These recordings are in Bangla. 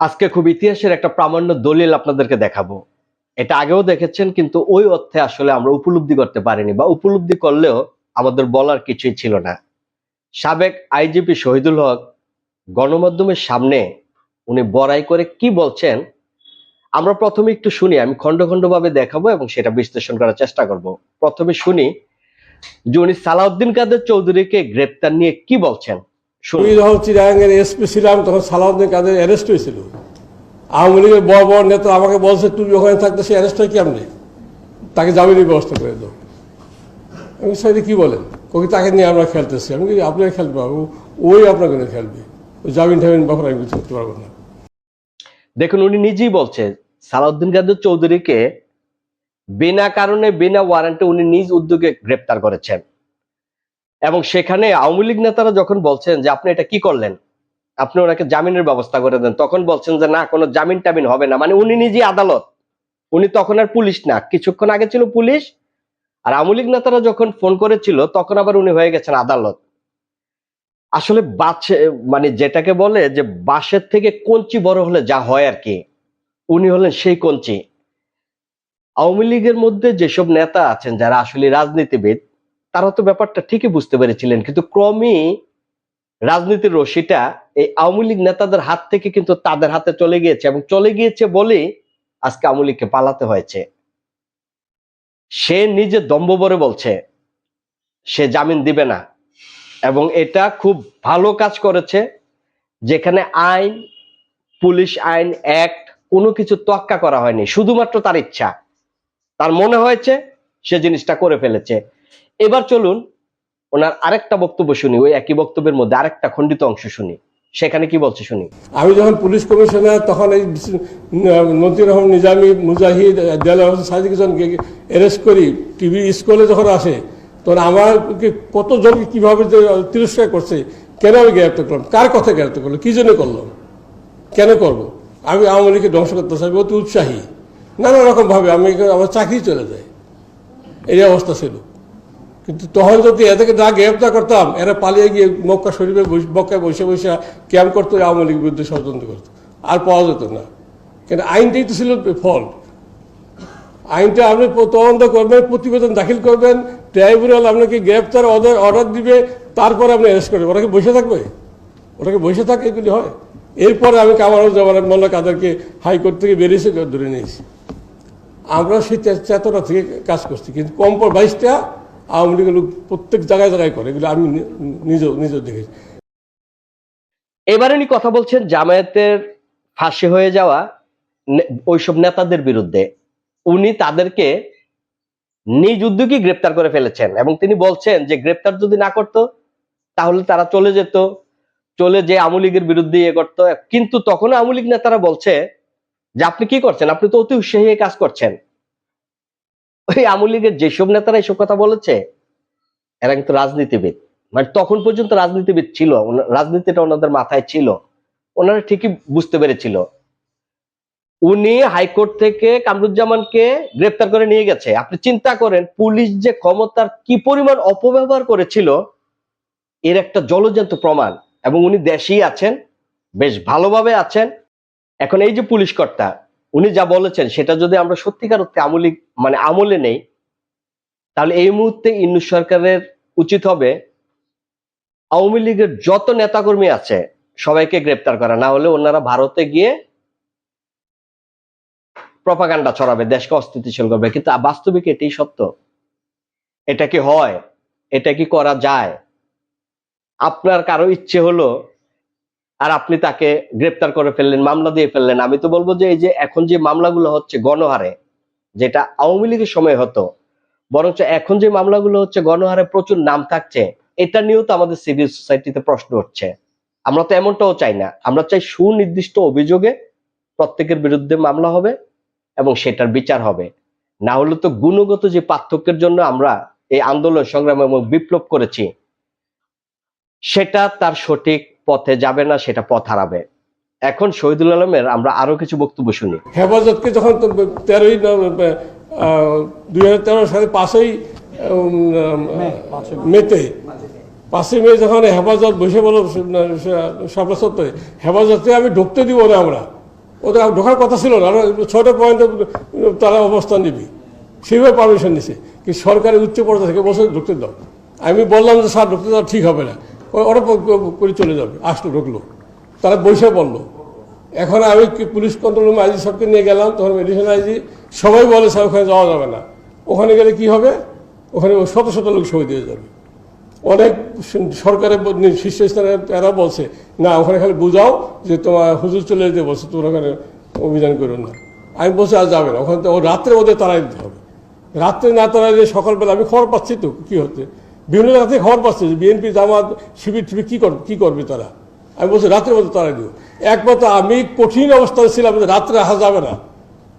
আজকে খুব ইতিহাসের একটা প্রামাণ্য দলিল আপনাদেরকে দেখাবো। এটা আগেও দেখেছেন, কিন্তু ওই অর্থে আসলে আমরা উপলব্ধি করতে পারিনি বা উপলব্ধি করলেও আমাদের বলার কিছুই ছিল না। সাবেক আইজিপি শহীদুল হক গণমাধ্যমের সামনে উনি বড়াই করে কি বলছেন, আমরা প্রথমে একটু শুনি, আমি খন্ড খন্ড ভাবে দেখাবো এবং সেটা বিশ্লেষণ করার চেষ্টা করব। প্রথমে শুনি যে উনি সালাউদ্দিন কাদের চৌধুরীকে গ্রেপ্তার নিয়ে কি বলছেন? আমি যখন চিরাঙ্গের এসপি ছিলাম তখন সালাউদ্দিন কাদের অ্যারেস্ট হয়েছিল। আওয়ামী লীগের বড় বড় নেতা আমাকে বলছে তুমি ওখানে থাকতে সে অ্যারেস্ট হয় কেমনি? তাকে জামিনের ব্যবস্থা করে দাও। আমি সাইডে কি বলেন? ওকে তাকে নিয়ে আমরা খেলতেছি। আমি কি আপনারা খেলবে ও- ওই আপনাকে খেলবে। ওই জামিন টামিন ব্যাপারে আমি কিছু করতে পারব না। দেখুন উনি নিজেই বলছে সালাউদ্দিন কাদের চৌধুরীকে বিনা কারণে বিনা ওয়ারেন্টে উনি নিজ উদ্যোগে গ্রেপ্তার করেছেন। এবং সেখানে আওয়ামী লীগ নেতারা যখন বলছেন যে আপনি এটা কি করলেন, আপনি ওনাকে জামিনের ব্যবস্থা করে দেন, তখন বলছেন যে না, কোনো জামিন টামিন হবে না। মানে উনি নিজে আদালত। উনি তখন আর পুলিশ না। কিছুক্ষণ আগে ছিল পুলিশ, আর আওয়ামী লীগ নেতারা যখন ফোন করেছিল, তখন আবার উনি হয়ে গেছেন আদালত। আসলে বাসে মানে যেটাকে বলে যে বাসের থেকে কঞ্চি বড় হলে যা হয় আর কি, উনি হলেন সেই কঞ্চি। আওয়ামী লীগের মধ্যে যেসব নেতা আছেন, যারা আসলে রাজনীতিবিদ তারা তো ব্যাপারটা ঠিকই বুঝতে পেরেছিলেন, কিন্তু ক্রমেই রাজনীতির রশিটা এই আওয়ামী লীগ নেতাদের হাত থেকে কিন্তু তাদের হাতে চলে গিয়েছে এবং চলে গিয়েছে বলেই আজকে আওয়ামী লীগকে পালাতে হয়েছে। সে নিজে দম্ভ বলে বলছে, সে জামিন দিবে না এবং এটা খুব ভালো কাজ করেছে, যেখানে আইন, পুলিশ আইন, অ্যাক্ট কোনো কিছু তোয়াক্কা করা হয়নি, শুধুমাত্র তার ইচ্ছা। তার মনে হয়েছে সে জিনিসটা করে ফেলেছে। এবার চলুন ওনার আরেকটা বক্তব্য শুনি, ওই একই বক্তব্যের মধ্যে আরেকটা খণ্ডিত অংশ শুনি। সেখানে কি বলছে শুনি? আমি যখন পুলিশ কমিশনার, তখন এই মন্ত্রী রহমান নিজামী, মুজাহিদ দেলা হোসেন সাজিকজনকে অ্যারেস্ট করি। টিভি স্কুলে যখন আসে, তখন আমাকে কতজনকে কীভাবে তিরস্কার করছে, কেন আমি গ্রেপ্তার করলাম, কার কথা গ্রেপ্তার করল কি জন্য করলাম, কেন করব? আমি আওয়ামী লীগকে ধ্বংস করতে চাই অতি উৎসাহী। নানা রকমভাবে আমি আমার চাকরি চলে যায়। এই অবস্থা ছিল। কিন্তু তখন যদি এদেরকে না গ্রেপ্তার করতাম, এরা পালিয়ে গিয়ে মক্কা শরীফে মক্কায় বসে বসে ক্যাম্প করতো আওয়ামী লীগের বিরুদ্ধে ষড়যন্ত্র করতো। আর পাওয়া যেত না। কিন্তু আইনটাই তো ছিল ফল আইনটা আপনি তদন্ত করবেন, প্রতিবেদন দাখিল করবেন, ট্রাইব্যুনাল আপনাকে গ্রেপ্তার অর্ডার অর্ডার দিবে, তারপরে আপনি অ্যারেস্ট করবেন। ওটাকে বসে থাকবে? ওটাকে বসে থাকে? এগুলি হয়। এরপরে আমি কামার কামারুজ্জামান মোল্লা কাদেরকে হাইকোর্ট থেকে বেরিয়েছে, ধরে নিয়েছি। আমরা সেই চেতনা থেকে কাজ করছি। কিন্তু কম পর বাইশটা আওয়ামী লীগের লোক প্রত্যেক জায়গায় জায়গায় করে, এগুলো আমি নিজেও নিজেও দেখেছি। এবারে উনি কথা বলছেন জামায়াতের ফাঁসি হয়ে যাওয়া ওইসব নেতাদের বিরুদ্ধে। উনি তাদেরকে নিজ উদ্যোগী গ্রেপ্তার করে ফেলেছেন এবং তিনি বলছেন যে গ্রেপ্তার যদি না করতো, তাহলে তারা চলে যেত, চলে যে আওয়ামী লীগের বিরুদ্ধে ইয়ে করতো। কিন্তু তখন আওয়ামী লীগ নেতারা বলছে যে, আপনি কি করছেন? আপনি তো অতি উৎসাহী কাজ করছেন। ওই আওয়ামী লীগের যেসব নেতারা এসব কথা বলেছে, এরা কিন্তু রাজনীতিবিদ। মানে তখন পর্যন্ত রাজনীতিবিদ ছিল রাজনীতিটা ওনাদের মাথায় ছিল। ওনারা ঠিকই বুঝতে পেরেছিল। উনি হাইকোর্ট থেকে কামরুজ্জামানকে গ্রেপ্তার করে নিয়ে গেছে। আপনি চিন্তা করেন, পুলিশ যে ক্ষমতার কি পরিমাণ অপব্যবহার করেছিল, এর একটা জলজন্ত প্রমাণ। এবং উনি দেশেই আছেন, বেশ ভালোভাবে আছেন। এখন এই যে পুলিশ কর্তা উনি যা বলেছেন, সেটা যদি আমরা সত্যিকার অর্থে আমলি মানে আমলে নেই, তাহলে এই মুহূর্তে ইন্নু সরকারের উচিত হবে আওয়ামী লীগের যত নেতাকর্মী আছে, সবাইকে গ্রেপ্তার করা। না হলে ওনারা ভারতে গিয়ে প্রপাগান্ডা ছড়াবে, দেশকে অস্থিতিশীল করবে। কিন্তু বাস্তবিক এটাই সত্য। এটা কি হয়? এটা কি করা যায়? আপনার কারও ইচ্ছে হলো আর আপনি তাকে গ্রেপ্তার করে ফেললেন, মামলা দিয়ে ফেললেন। আমি তো বলব যে এই যে এখন যে মামলাগুলো হচ্ছে গণহারে, যেটা আওয়ামী লীগের সময় হতো, বরঞ্চ এখন যে মামলাগুলো হচ্ছে গণহারে প্রচুর নাম থাকছে, এটা নিয়েও তো আমাদের সিভিল সোসাইটিতে প্রশ্ন হচ্ছে আমরা তো এমনটাও চাই না। আমরা চাই সুনির্দিষ্ট অভিযোগে প্রত্যেকের বিরুদ্ধে মামলা হবে এবং সেটার বিচার হবে। না হলে তো গুণগত যে পার্থক্যের জন্য আমরা এই আন্দোলন সংগ্রাম এবং বিপ্লব করেছি, সেটা তার সঠিক পথে যাবে না, সেটা পথ হারাবে। এখন শহীদুল আলমের আমরা আরও কিছু বক্তব্য শুনি। হেফাজতকে যখন তেরোই দুই হাজার তেরো সালে পাঁচই মেতে পাঁচই মে যখন হেফাজত বসে বলো সভাপতি হেফাজতে আমি ঢুকতে দিব না আমরা। ওদের ঢোকার কথা ছিল না ছয়টা পয়েন্টে তারা অবস্থান নিবি। সেইভাবে পারমিশন নিছে কিন্তু সরকারের উচ্চ পর্যায়ে থেকে বসে ঢুকতে দাও। আমি বললাম যে, স্যার, ঢুকতে দাও, ঠিক হবে না। ওরা করে চলে যাবে, আসলো, ঢুকলো। তারা বসে পড়ল। এখন আমি পুলিশ কন্ট্রোল রুমে আইজি সবকে নিয়ে গেলাম, তখন মেডিসিন আইজি, সবাই বলে, স্যার, ওখানে যাওয়া যাবে না। ওখানে গেলে কি হবে? ওখানে শত শত লোক সই দিয়ে যাবে। অনেক সরকারের ব- শীর্ষস্থানে এরা বলছে, না, ওখানে খালি বুঝাও যে তোমার হুজুর চলে যেতে বলছে, তোমরা ওখানে অভিযান করো না। আমি বলছি, আর যাবে না, ওখানে তো ও রাত্রে ওদের তাড়াই দিতে হবে। রাত্রে না তাড়াই সকালবেলা আমি খবর পাচ্ছি তো, কী হচ্ছে? বিভিন্ন জায়গা থেকে খবর পাচ্ছি যে বিএনপি জামাত, শিবির টিবির কী করবে কী করবে তারা? আমি বলছি রাত্রে মধ্যে তাড়াই দিও একমাত্র আমি কঠিন অবস্থায় ছিলাম যে রাত্রে আসা যাবে না।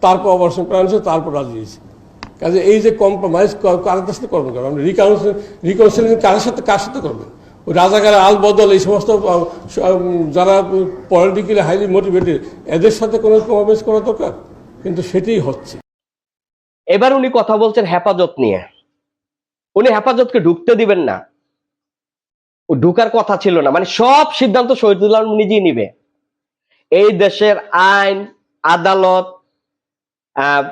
তারপর অপারেশন করা হয়েছে, তারপর রাজি হয়েছে। কাজে এই যে কম্প্রোমাইজ কারের সাথে করবেন কেন? আপনি রিকাউন্সিল রিকাউন্সিলিং কারের সাথে, কার সাথে করবেন ওই রাজাকারের আল বদল, এই সমস্ত যারা পলিটিক্যালি হাইলি মোটিভেটেড এদের সাথে কোনো কম্প্রোমাইজ করা দরকার? কিন্তু সেটাই হচ্ছে। এবার উনি কথা বলছেন হেফাজত নিয়ে। উনি হেফাজতকে ঢুকতে দিবেন না। ও ঢুকার কথা ছিল না। মানে সব সিদ্ধান্ত শহীদুল আলম নিজেই নিবে। এই দেশের আইন, আদালত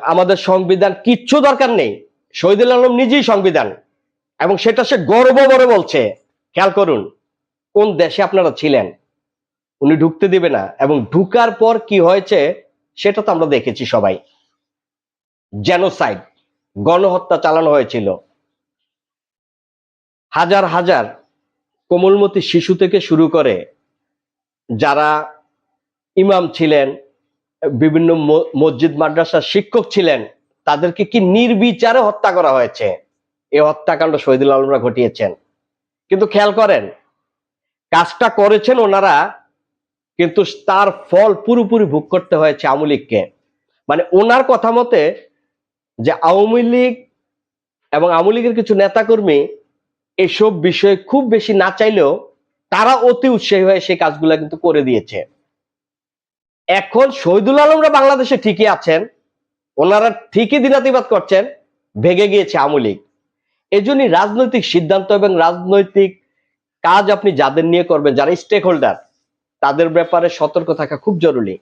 আমাদের সংবিধান কিচ্ছু দরকার নেই। শহীদুল আলম নিজেই সংবিধান। এবং সেটা সে গর্ব করে বলছে। খেয়াল করুন, কোন দেশে আপনারা ছিলেন? উনি ঢুকতে দিবে না। এবং ঢুকার পর কি হয়েছে, সেটা তো আমরা দেখেছি সবাই। জেনোসাইড, গণহত্যা চালানো হয়েছিল। হাজার হাজার কোমলমতি শিশু থেকে শুরু করে যারা ইমাম ছিলেন, বিভিন্ন মসজিদ মাদ্রাসার শিক্ষক ছিলেন, তাদেরকে কি নির্বিচারে হত্যা করা হয়েছে? এই হত্যাকাণ্ড শহীদুল আলমরা ঘটিয়েছেন। কিন্তু খেয়াল করেন, কাজটা করেছেন ওনারা, কিন্তু তার ফল পুরোপুরি ভোগ করতে হয়েছে আওয়ামী লীগকে। মানে ওনার কথা মতে যে আওয়ামী লীগ এবং আওয়ামী লীগের কিছু নেতাকর্মী এসব বিষয়ে খুব বেশি না চাইলেও তারা অতি উৎসাহী হয়ে সেই কাজগুলো কিন্তু করে দিয়েছে। এখন শহীদুল আলমরা বাংলাদেশে ঠিকই আছেন, ওনারা ঠিকই দিনাতিবাদ করছেন, ভেঙে গিয়েছে আওয়ামী লীগ। এজন্যই রাজনৈতিক সিদ্ধান্ত এবং রাজনৈতিক কাজ আপনি যাদের নিয়ে করবেন, যারা স্টেক হোল্ডার তাদের ব্যাপারে সতর্ক থাকা খুব জরুরি।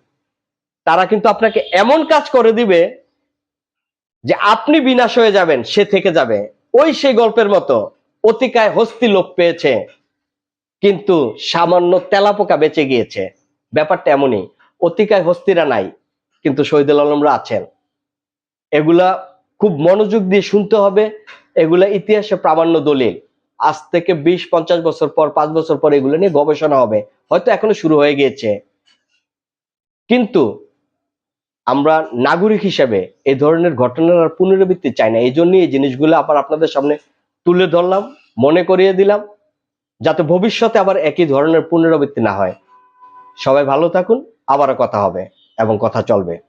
তারা কিন্তু আপনাকে এমন কাজ করে দিবে যে আপনি বিনাশ হয়ে যাবেন, সে থেকে যাবে। ওই সেই গল্পের মতো অতিকায় হস্তি লোপ পেয়েছে, কিন্তু সামান্য তেলাপোকা বেঁচে গিয়েছে। ব্যাপারটা এমনই অতিকায় হস্তিরা নাই, কিন্তু শহীদুল আলমরা আছেন। এগুলা খুব মনোযোগ দিয়ে শুনতে হবে, এগুলা ইতিহাসে প্রামাণ্য দলিল। আজ থেকে বিশ, পঞ্চাশ বছর পর, পাঁচ বছর পর এগুলো নিয়ে গবেষণা হবে, হয়তো এখনও শুরু হয়ে গিয়েছে। কিন্তু আমরা নাগরিক হিসেবে এ ধরনের ঘটনার পুনরাবৃত্তি চাই না। এই জন্যই এই জিনিসগুলো আবার আপনাদের সামনে তুলে ধরলাম, মনে করিয়ে দিলাম, যাতে ভবিষ্যতে আবার একই ধরনের পুনরাবৃত্তি না হয়। সবাই ভালো থাকুন, আবারও কথা হবে এবং কথা চলবে।